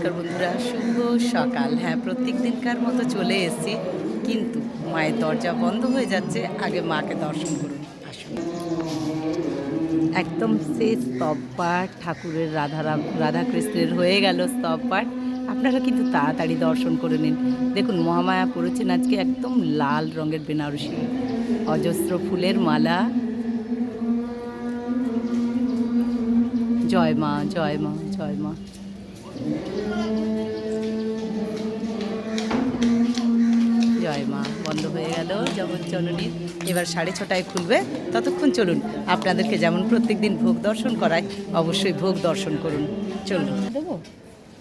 নমস্কার বন্ধুরা, শুভ সকাল। হ্যাঁ প্রত্যেক দিনকার মতো চলে এসেছি, কিন্তু মায়ের দরজা বন্ধ হয়ে যাচ্ছে, আগে মাকে দর্শন করুন, আসুন। একদম শেষ স্তব পাঠ ঠাকুরের রাধা রাধাকৃষ্ণের হয়ে গেল স্তব পাঠ। আপনারা কিন্তু তাড়াতাড়ি দর্শন করে নিন। দেখুন, মহামায়া পড়েছেন আজকে একদম লাল রঙের বেনারসি। অজস্র ফুলের মালা। জয় মা জয় মা জয় মা। জয় মা বন্ধ হয়ে গেল জগৎ জননীর এবার সাড়ে ছটায় খুলবে ততক্ষণ চলুন আপনাদেরকে যেমন প্রত্যেক দিন ভোগ দর্শন করায় অবশ্যই ভোগ দর্শন করুন। চলুন। দেবো?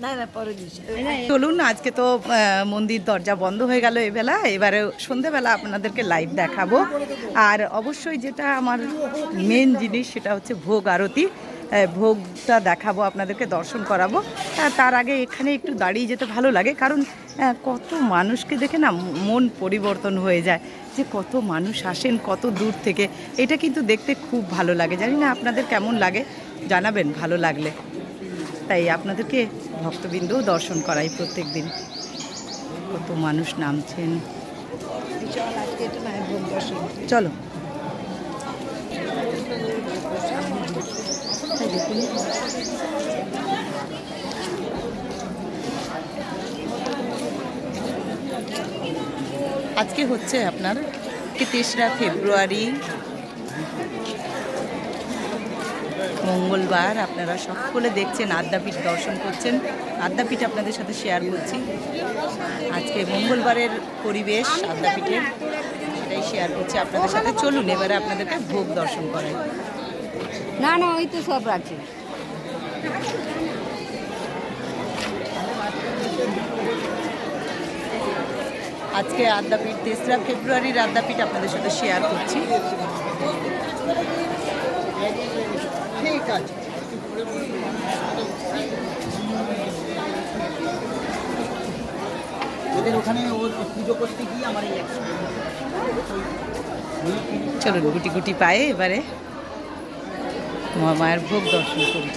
না না পরে দিচ্ছি। চলুন আজকে তো মন্দির দরজা বন্ধ হয়ে গেল এবেলা এবারে সন্ধেবেলা আপনাদেরকে লাইভ দেখাবো। আর অবশ্যই যেটা আমার মেন জিনিস সেটা হচ্ছে ভোগ আরতি। ভোগটা দেখাবো আপনাদেরকে দর্শন করাবো। তার আগে এখানে একটু দাঁড়িয়ে যেতে ভালো লাগে কারণ কত মানুষকে দেখে না মন পরিবর্তন হয়ে যায় যে কত মানুষ আসেন কত দূর থেকে। এটা কিন্তু দেখতে খুব ভালো লাগে। জানি না আপনাদের কেমন লাগে জানাবেন ভালো লাগলে। তাই আপনাদেরকে ভক্তবৃন্দও দর্শন করাই প্রত্যেক দিন। কত মানুষ নামছেন। চল আজকে একটু মায়ের ভোগ দর্শন করি। চলো এই দেখুন। আজকে হচ্ছে আপনার তেসরা ফেব্রুয়ারি। মঙ্গলবার আপনারা সকলে দেখছেন, আদ্যাপীঠ দর্শন করছেন। আদ্যাপীঠ আপনাদের সাথে শেয়ার করছি। আজকে মঙ্গলবারের পরিবেশ আদ্যাপীঠের, সেটাই শেয়ার করছি আপনাদের সাথে। চলুন, এবারে আপনাদেরকে ভোগ দর্শন করেন না না, ওই তো সব আছে আজকে আদ্যাপীঠ তেসরা ফেব্রুয়ারির আদ্যাপীঠ আপনাদের সাথে শেয়ার করছি। ঠিক আছে। ওদের ওখানে ওর পুজো করতে গিয়ে আমার এই চলুন গুটি গুটি পায়ে এবারে মহামায়ের ভোগ দর্শন করি।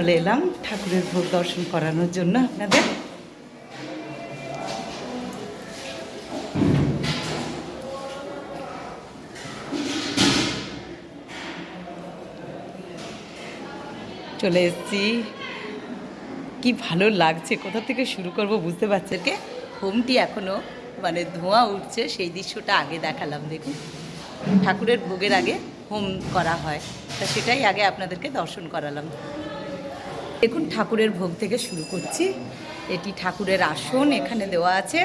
চলে এলাম ঠাকুরের ভোগ দর্শন করানোর জন্য আপনাদের। চলে এসেছি। কি ভালো লাগছে, কোথা থেকে শুরু করব বুঝতে পারছে কে? হোমটি এখনও মানে ধোঁয়া উঠছে, সেই দৃশ্যটা আগে দেখালাম, দেখুন। ঠাকুরের ভোগের আগে হোম করা হয়, তা সেটাই আগে আপনাদেরকে দর্শন করালাম। দেখুন, ঠাকুরের ভোগ থেকে শুরু করছি। এটি ঠাকুরের আসন, এখানে দেওয়া আছে।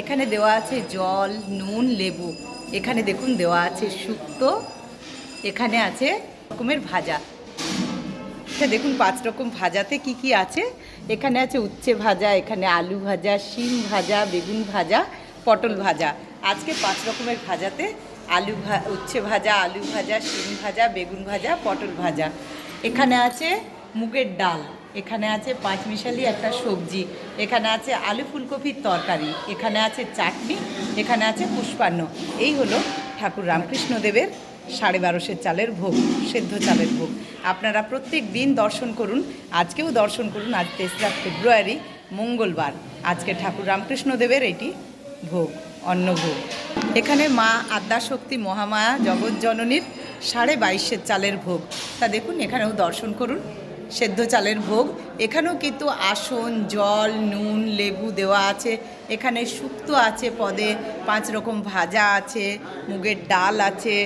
এখানে দেওয়া আছে জল, নুন, লেবু। এখানে দেখুন, দেওয়া আছে শুক্তো। এখানে আছে রকমের ভাজা। আচ্ছা দেখুন, পাঁচ রকম ভাজাতে কি কি আছে? এখানে আছে উচ্ছে ভাজা, এখানে আলু ভাজা, শিম ভাজা, বেগুন ভাজা, পটল ভাজা। আজকে পাঁচ রকমের ভাজাতে আলু ভা উচ্ছে ভাজা, আলু ভাজা, শিম ভাজা, বেগুন ভাজা, পটল ভাজা। এখানে আছে মুগের ডাল। এখানে আছে পাঁচমিশালি একটা সবজি। এখানে আছে আলু ফুলকপির তরকারি। এখানে আছে চাটনি। এখানে আছে পুষ্পান্ন। এই হলো ঠাকুর রামকৃষ্ণ দেবের সাড়ে বারোশের চালের ভোগ, সেদ্ধ চালের ভোগ। আপনারা প্রত্যেক দিন দর্শন করুন। আজকেও দর্শন করুন। আজ তেসরা ফেব্রুয়ারি, মঙ্গলবার। আজকে ঠাকুর রামকৃষ্ণদেবের এটি ভোগ অন্নভোগ এখানে মা আদ্যাশক্তি মহামায়া জগৎ জননীর সাড়ে বাইশের চালের ভোগ। তা দেখুন, এখানেও দর্শন করুন। সেদ্ধ চালের ভোগ। এখানেও কিন্তু আসন, জল, নুন, লেবু দেওয়া আছে। এখানে শুক্তো আছে পদে, পাঁচ রকম ভাজা আছে, মুগের ডাল আছে।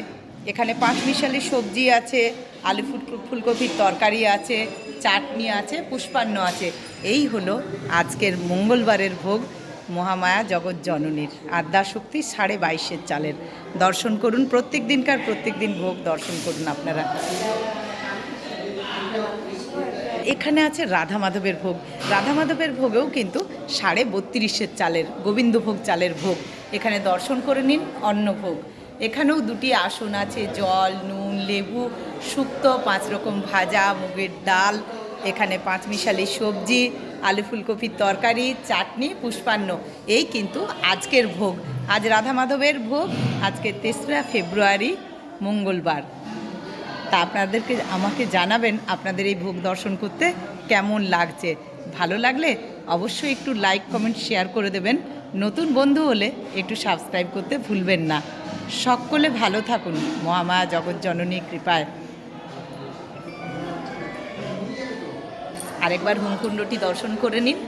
এখানে পাঁচ মিশালি সবজি আছে, আলু ফুল ফুলকপির তরকারি আছে, চাটনি আছে, পুষ্পান্ন আছে। এই হলো আজকের মঙ্গলবারের ভোগ মহামায়া জগৎ জননীর আদ্যাশক্তি সাড়ে বাইশের চালের। দর্শন করুন প্রত্যেক দিনকার প্রত্যেক দিন ভোগ দর্শন করুন আপনারা। এখানে আছে রাধা মাধবের ভোগ। রাধা মাধবের ভোগেও কিন্তু সাড়ে বত্রিশের চালের গোবিন্দভোগ চালের ভোগ। এখানে দর্শন করে নিন অন্নভোগ এখানেও দুটি আসন আছে, জল, নুন, লেবু, শুক্তো, পাঁচ রকম ভাজা, মুগের ডাল, এখানে পাঁচমিশালি সবজি, আলু ফুলকপির তরকারি, চাটনি, পুষ্পান্ন। এই কিন্তু আজকের ভোগ। আজ রাধা মাধবের ভোগ, আজকে তেসরা ফেব্রুয়ারি, মঙ্গলবার। তা আপনাদেরকে, আমাকে জানাবেন আপনাদের এই ভোগ দর্শন করতে কেমন লাগছে। ভালো লাগলে অবশ্যই একটু লাইক কমেন্ট শেয়ার করে দেবেন। নতুন বন্ধু হলে একটু সাবস্ক্রাইব করতে ভুলবেন না। সকলে ভালো থাকুন। মহামা জগৎজননী কৃপায়। আরেকবার হোমকুণ্ডটি দর্শন করে নিন।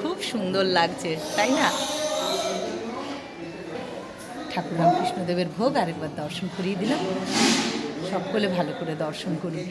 খুব সুন্দর লাগছে, তাই না? ঠাকুর রামকৃষ্ণদেবের ভোগ আরেকবার দর্শন করিয়ে দিলাম। সকলে ভালো করে দর্শন করুন।